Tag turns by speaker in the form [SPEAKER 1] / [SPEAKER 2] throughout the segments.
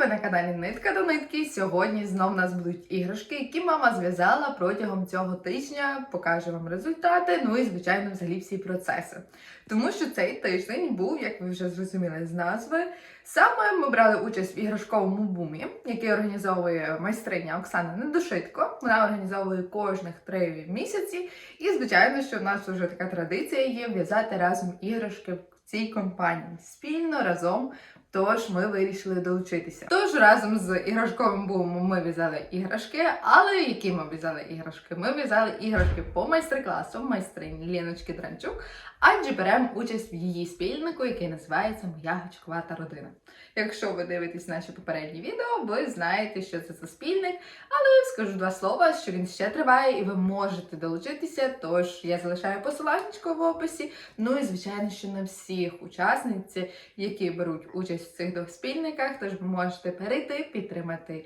[SPEAKER 1] ви на каналі Нитка до нитки. Сьогодні знов у нас будуть іграшки, які мама зв'язала протягом цього тижня. Покаже вам результати, ну і звичайно, взагалі всі процеси. Тому що цей тиждень був, як ви вже зрозуміли з назви. Саме ми брали участь в іграшковому бумі, який організовує майстриня Оксана Недошитко. Вона організовує кожних три місяці. І звичайно, що в нас вже така традиція є в'язати разом іграшки в цій компанії спільно разом. Тож ми вирішили долучитися. Тож разом з іграшковим бумом ми в'язали іграшки, але які ми в'язали іграшки? Ми в'язали іграшки по майстер-класу майстрині Ліночки Дранчук, адже беремо участь в її спільнику, який називається Моя гачкувата родина. Якщо ви дивитесь наші попередні відео, ви знаєте, що це за спільник, але скажу два слова, що він ще триває, і ви можете долучитися. Тож я залишаю посилання в описі. Ну і звичайно, що на всіх учасниць, які беруть участь в цих двох спільниках, тож ви можете перейти, підтримати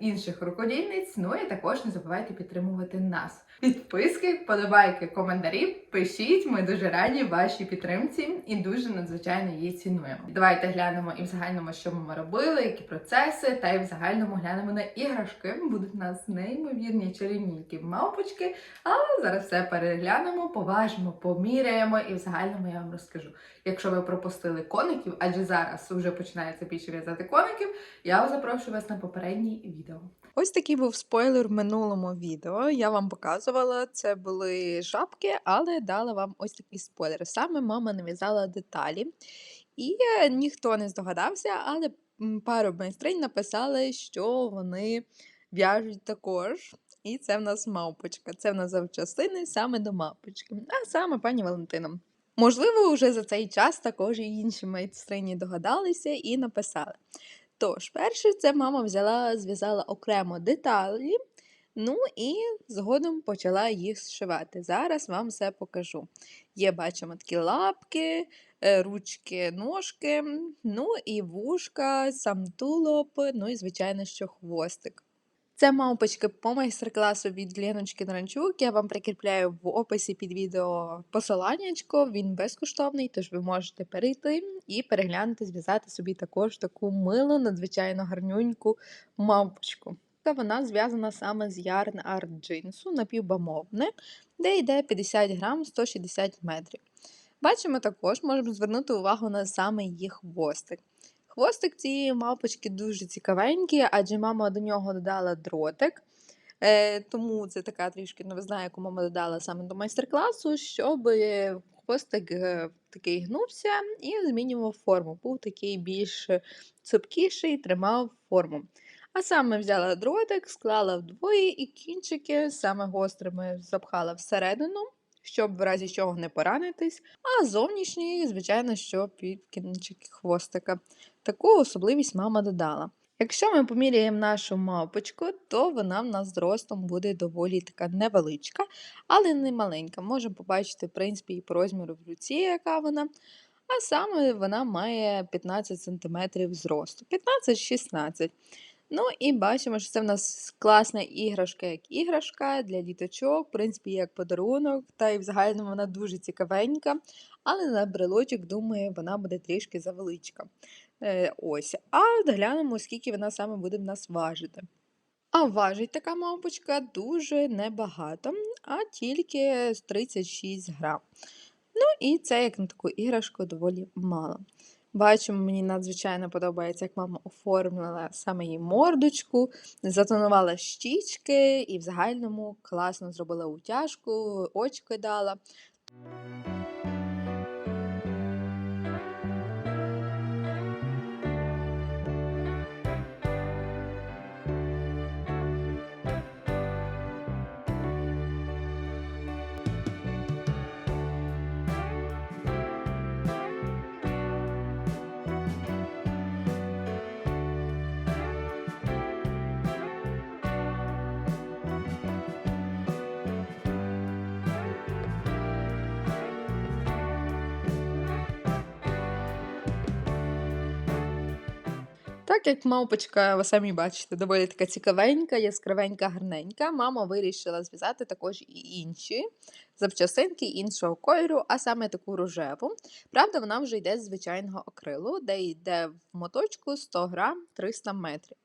[SPEAKER 1] інших рукодільниць. Ну і також не забувайте підтримувати нас. Підписки, вподобайки, коментарі. Пишіть, ми дуже раді вашій підтримці і дуже надзвичайно її цінуємо. Давайте глянемо і в загальному, що ми робили, які процеси, та й в загальному глянемо на іграшки. Будуть у нас неймовірні чарівні мавпочки, але зараз все переглянемо, поважимо, поміряємо і в загальному я вам розкажу. Якщо ви пропустили коників, адже зараз вже починається більше в'язати коників, я запрошую вас на попередній відео.
[SPEAKER 2] Ось такий був спойлер в минулому відео. Я вам показувала, це були жабки, але дала вам ось такий спойлер. Саме мама нав'язала деталі, і е, ніхто не здогадався, але пару майстринь написали, що вони в'яжуть також. І це в нас мавпочка. Це в нас завчастини саме до мавпочки, а саме пані Валентина. Можливо, вже за цей час також і інші майстрині догадалися і написали. Тож, перше, це мама взяла, зв'язала окремо деталі, ну і згодом почала їх зшивати. Зараз вам все покажу. Є, бачимо, такі лапки, е, ручки, ножки, ну і вушка, сам тулоп, ну і, звичайно, що хвостик. Це мавпочки по майстер-класу від Леночки Дранчук. Я вам прикріпляю в описі під відео посиланнячко. Він безкоштовний, тож ви можете перейти і переглянути, зв'язати собі також таку милу, надзвичайно гарнюньку мавпочку. Та вона зв'язана саме з ярн арт джинсу напівбамовне, де йде 50 грам 160 метрів. Бачимо також, можемо звернути увагу на саме її хвостик. Хвостик цієї мавпочки дуже цікавенький, адже мама до нього додала дротик. Е, тому це така трішки новизна, яку мама додала саме до майстер-класу, щоб хвостик е, такий гнувся і змінював форму. Був такий більш цупкіший, тримав форму. А саме взяла дротик, склала вдвоє і кінчики саме гострими запхала всередину, щоб в разі чого не поранитись. А зовнішній, звичайно, що під кінчики хвостика. Таку особливість мама додала. Якщо ми поміряємо нашу мавпочку, то вона в нас зростом буде доволі така невеличка, але не маленька. Можемо побачити, в принципі, і по розміру в руці, яка вона. А саме вона має 15 см зросту, 15-16 Ну і бачимо, що це в нас класна іграшка, як іграшка для діточок, в принципі, як подарунок, та й в загальному вона дуже цікавенька, але на брелочок, думаю, вона буде трішки завеличка. Е, ось. А глянемо, скільки вона саме буде в нас важити. А важить така мавпочка дуже небагато, а тільки 36 грам. Ну і це, як на таку іграшку, доволі мало. Бачимо, мені надзвичайно подобається, як мама оформила саме її мордочку, затонувала щічки і в загальному класно зробила утяжку, очки дала. Так як мавпочка, ви самі бачите, доволі така цікавенька, яскравенька, гарненька, мама вирішила зв'язати також і інші запчасинки іншого кольору, а саме таку рожеву. Правда, вона вже йде з звичайного акрилу, де йде в моточку 100 грам 300 метрів.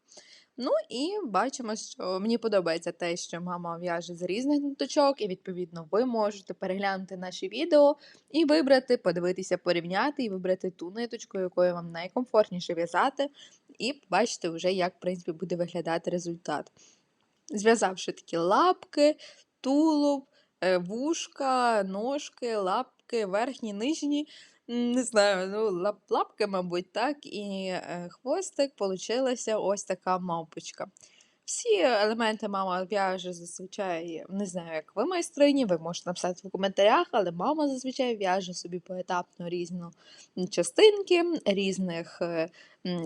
[SPEAKER 2] Ну і бачимо, що мені подобається те, що мама в'яже з різних ниточок, і відповідно ви можете переглянути наші відео і вибрати, подивитися, порівняти і вибрати ту ниточку, якою вам найкомфортніше в'язати, і побачите вже, як в принципі буде виглядати результат. Зв'язавши такі лапки, тулуб, е, вушка, ножки, лапки, верхні, нижні. Не знаю, ну, лапки, мабуть, так, і е, хвостик, получилася ось така мавпочка. Всі елементи мама в'яже зазвичай, не знаю, як ви майстрині, ви можете написати в коментарях, але мама зазвичай в'яже собі поетапно різні частинки, різних е,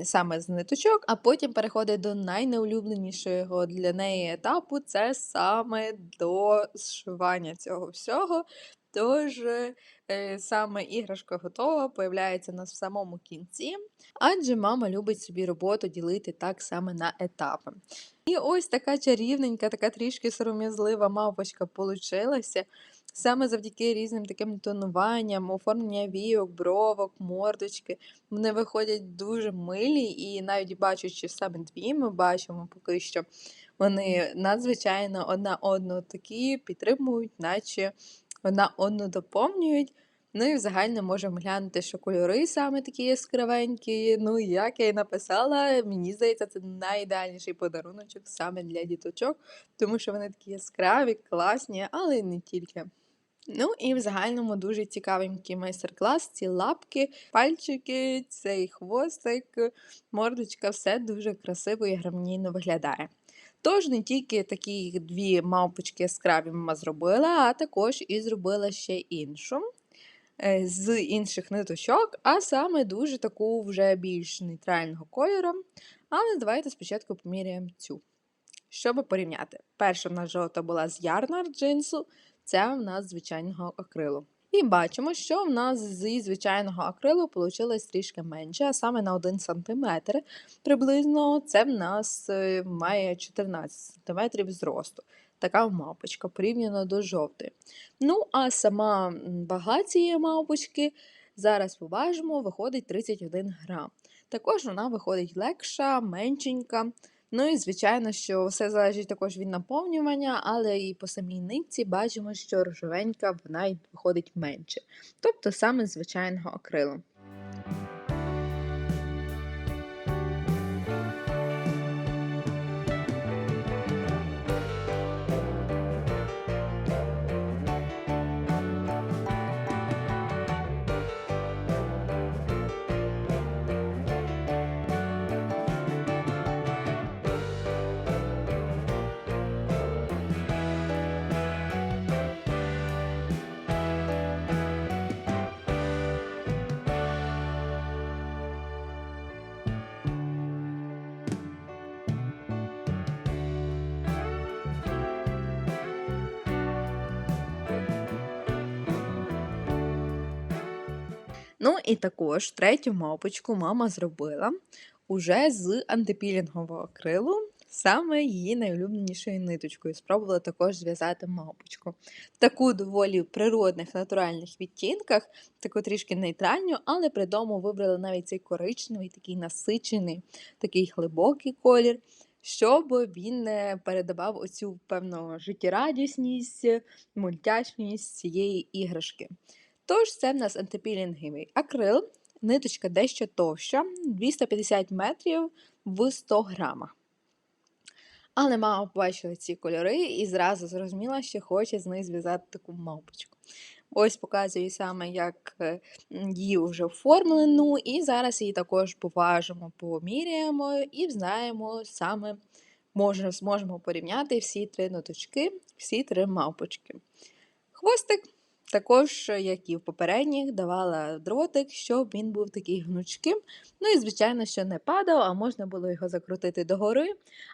[SPEAKER 2] саме з ниточок, а потім переходить до найнеулюбленішого для неї етапу це саме до зшивання цього всього. Тож е, саме іграшка готова, появляється у нас в самому кінці, адже мама любить собі роботу ділити так саме на етапи. І ось така чарівненька, така трішки сором'язлива мавпочка получилася. Саме завдяки різним таким тонуванням, оформлення війок, бровок, мордочки. Вони виходять дуже милі, і навіть бачучи саме дві, ми бачимо поки що вони надзвичайно одна одну такі підтримують, наче одна одну доповнюють. Ну і в загально можемо глянути, що кольори саме такі яскравенькі. Ну, як я і написала, мені здається, це найідеальніший подаруночок саме для діточок, тому що вони такі яскраві, класні, але й не тільки. Ну і в загальному дуже цікавенький майстер-клас. Ці лапки, пальчики, цей хвостик, мордочка, все дуже красиво і гармонійно виглядає. Тож не тільки такі дві мавпочки яскраві мама зробила, а також і зробила ще іншу е, з інших ниточок, а саме дуже таку вже більш нейтрального кольору. Але давайте спочатку поміряємо цю. Щоб порівняти. Перша в нас жовта була з ярнар джинсу, це в нас звичайного акрилу. І бачимо, що в нас зі звичайного акрилу вийшло трішки менше, а саме на 1 см приблизно це в нас е, має 14 см зросту. Така мавпочка порівняно до жовтої. Ну, а сама вага цієї мавпочки, зараз побачимо, виходить 31 грам. Також вона виходить легша, меншенька. Ну і звичайно, що все залежить також від наповнювання, але і по самій нитці бачимо, що рожевенька вона й виходить менше. Тобто саме звичайного акрилу. Ну і також третю мавпочку мама зробила уже з антипілінгового акрилу, саме її найулюбленішою ниточкою. Спробувала також зв'язати мавпочку. Таку доволі природних натуральних відтінках, таку трішки нейтральну, але при тому вибрала навіть цей коричневий, такий насичений, такий глибокий колір. Щоб він передавав оцю певну життєрадісність, мультяшність цієї іграшки. Тож це в нас антипілінговий акрил, ниточка дещо товща, 250 метрів в 100 грамах. Але мама побачила ці кольори і зразу зрозуміла, що хоче з них зв'язати таку мавпочку. Ось показую саме, як е, її вже оформлену, і зараз її також поважимо, поміряємо і знаємо саме, можемо, зможемо порівняти всі три ноточки, всі три мавпочки. Хвостик також, як і в попередніх, давала дротик, щоб він був такий гнучким. Ну і, звичайно, що не падав, а можна було його закрутити догори,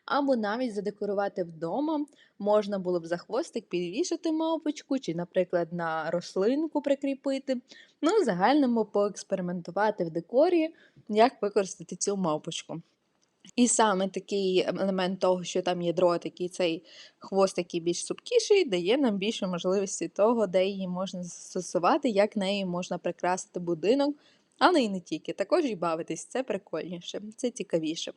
[SPEAKER 2] або навіть задекорувати вдома. Можна було б за хвостик підвішати мавпочку, чи, наприклад, на рослинку прикріпити. Ну, в загальному поекспериментувати в декорі, як використати цю мавпочку. І саме такий елемент того, що там є дротик і цей хвост, який більш супкіший, дає нам більше можливості того, де її можна застосувати, як нею можна прикрасити будинок, але і не тільки. Також і бавитись, це прикольніше, це цікавіше.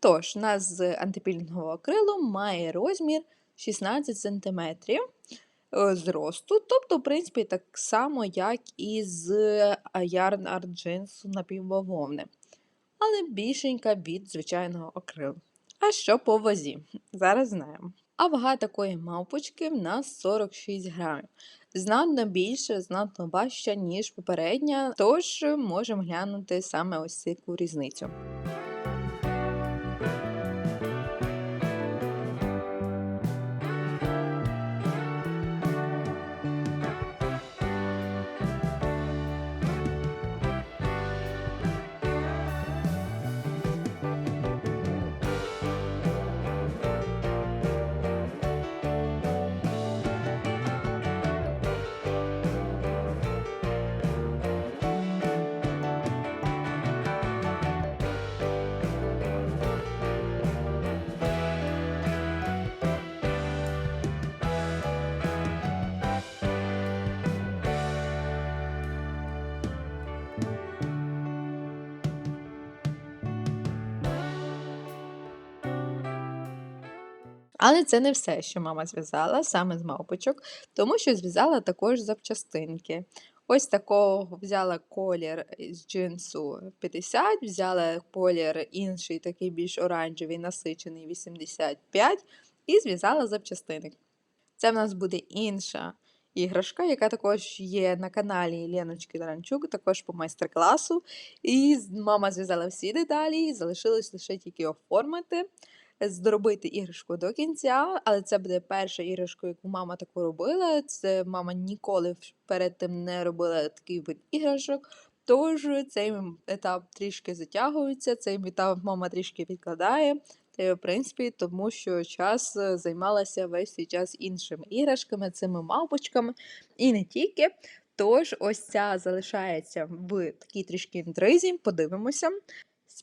[SPEAKER 2] Тож, у нас з антипілінгового акрилу має розмір 16 см зросту, тобто, в принципі, так само, як і з Yarn Art Jeans напівбавовни, але більшенька від звичайного акрилу. А що по вазі? Зараз знаємо. А вага такої мавпочки в нас 46 грамів. Знатно більше, знатно важча, ніж попередня, тож можемо глянути саме ось цю різницю. Але це не все, що мама зв'язала саме з мавпочок, тому що зв'язала також запчастинки. Ось такого взяла колір з джинсу 50, взяла колір інший, такий більш оранжевий, насичений 85, і зв'язала запчастини. Це в нас буде інша іграшка, яка також є на каналі Леночки Таранчук, також по майстер-класу. І мама зв'язала всі деталі, і залишилось лише тільки оформити зробити іграшку до кінця, але це буде перша іграшка, яку мама таку робила. Це мама ніколи перед тим не робила такий вид іграшок. Тож цей етап трішки затягується, цей етап мама трішки відкладає. Та в принципі, тому що час е, займалася весь цей час іншими іграшками, цими мавпочками, і не тільки. Тож, ось ця залишається в такій трішки інтризі. Подивимося.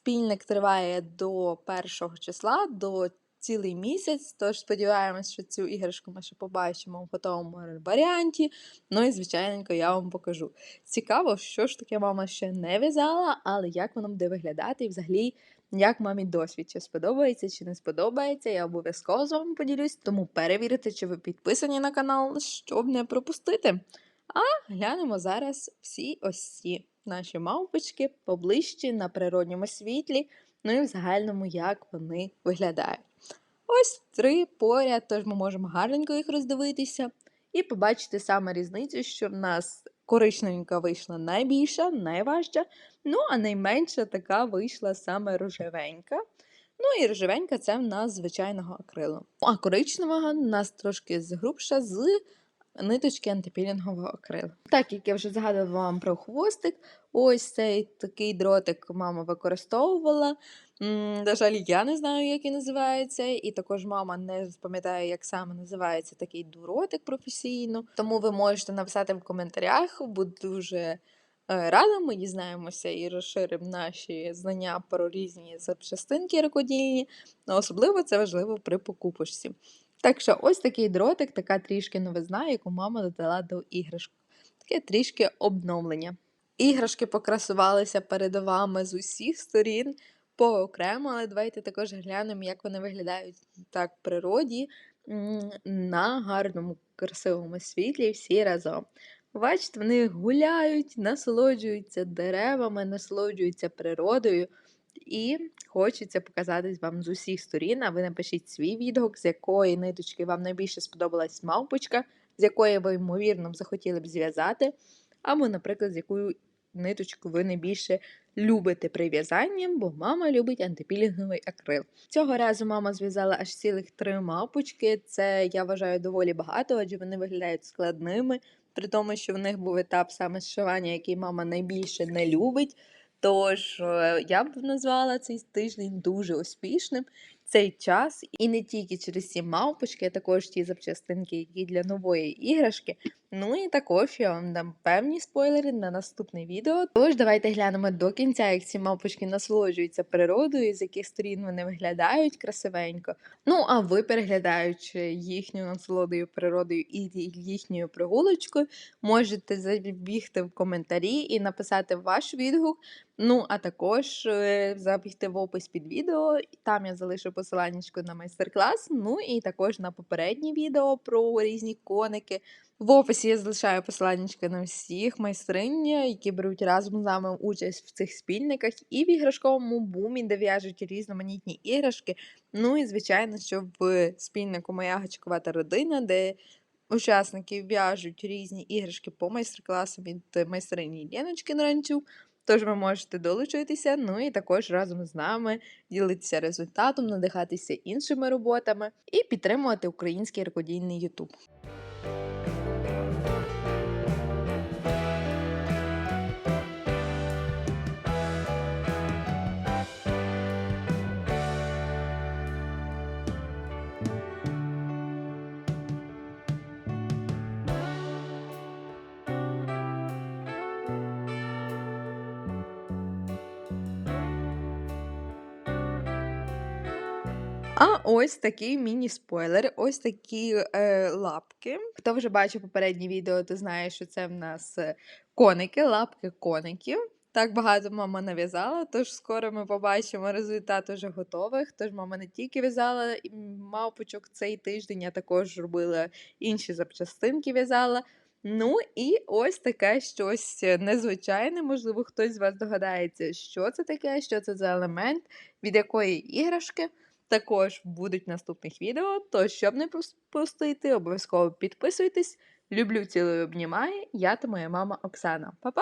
[SPEAKER 2] Спільник триває до першого числа, до цілий місяць. Тож сподіваємось, що цю іграшку ми ще побачимо в готовому варіанті. Ну і звичайненько я вам покажу. Цікаво, що ж таке мама ще не в'язала, але як воно буде виглядати і взагалі. Як мамі досвід, чи сподобається, чи не сподобається, я обов'язково з вами поділюсь, тому перевірте, чи ви підписані на канал, щоб не пропустити. А глянемо зараз всі ось ці наші мавпочки поближче на природньому світлі, ну і в загальному, як вони виглядають. Ось три поряд, тож ми можемо гарненько їх роздивитися і побачити саме різницю, що в нас коричневенька вийшла найбільша, найважча, ну а найменша така вийшла саме рожевенька. Ну і рожевенька це в нас звичайного акрилу. А коричневого в нас трошки згрубша з ниточки антипілінгового акрилу. Так як я вже згадувала вам про хвостик, ось цей такий дротик мама використовувала. На жаль, я не знаю, як він називається, і також мама не пам'ятає, як саме називається такий дротик професійно. Тому ви можете написати в коментарях, буду дуже е, рада. Ми дізнаємося і розширимо наші знання про різні запчастинки рукодільні. Особливо це важливо при покупочці. Так що ось такий дротик, така трішки новизна, яку мама додала до іграшок. Таке трішки обновлення. Іграшки покрасувалися перед вами з усіх сторін поокремо, але давайте також глянемо, як вони виглядають так в природі на гарному, красивому світлі всі разом. Бачите, вони гуляють, насолоджуються деревами, насолоджуються природою. І хочеться показатись вам з усіх сторін. А ви напишіть свій відгук, з якої ниточки вам найбільше сподобалась мавпочка, з якої ви, ймовірно, захотіли б зв'язати, або, наприклад, з якою ниточку ви найбільше любите при в'язанні, бо мама любить антипілінговий акрил. Цього разу мама зв'язала аж цілих три мавпочки. Це я вважаю доволі багато, адже вони виглядають складними, при тому, що в них був етап саме зшивання, який мама найбільше не любить. Тож е, я б назвала цей тиждень дуже успішним. цей час, і не тільки через ці мавпочки, а також ті запчастинки, які для нової іграшки. Ну і також я вам дам певні спойлери на наступне відео. Тож давайте глянемо до кінця, як ці мавпочки насолоджуються природою, з яких сторін вони виглядають красивенько. Ну а ви, переглядаючи їхню насолодою природою і їхньою прогулочкою, можете забігти в коментарі і написати ваш відгук. Ну, а також е, забігти в опис під відео. Там я залишу посиланнячко на майстер-клас. Ну і також на попереднє відео про різні коники. В описі я залишаю посиланнячка на всіх майстринь, які беруть разом з нами участь в цих спільниках і в іграшковому бумі, де в'яжуть різноманітні іграшки. Ну і звичайно, що в спільнику Моя гачкувата родина, де учасники в'яжуть різні іграшки по майстер-класу від майстрині Леночки Наранчук. Тож ви можете долучитися, ну і також разом з нами ділитися результатом, надихатися іншими роботами і підтримувати український рукодільний Ютуб. А ось такий міні-спойлер, ось такі е, лапки. Хто вже бачив попереднє відео, то знає, що це в нас е, коники, лапки коників. Так багато мама нав'язала, тож скоро ми побачимо результат уже готових. Тож мама не тільки в'язала мавпочок цей тиждень, а також робила інші запчастинки в'язала. Ну і ось таке щось незвичайне. Можливо, хтось з вас догадається, що це таке, що це за елемент, від якої іграшки. Також будуть наступних відео. То щоб не пропустити, обов'язково підписуйтесь. Люблю, цілую, обнімаю. Я та моя мама Оксана. Па-па!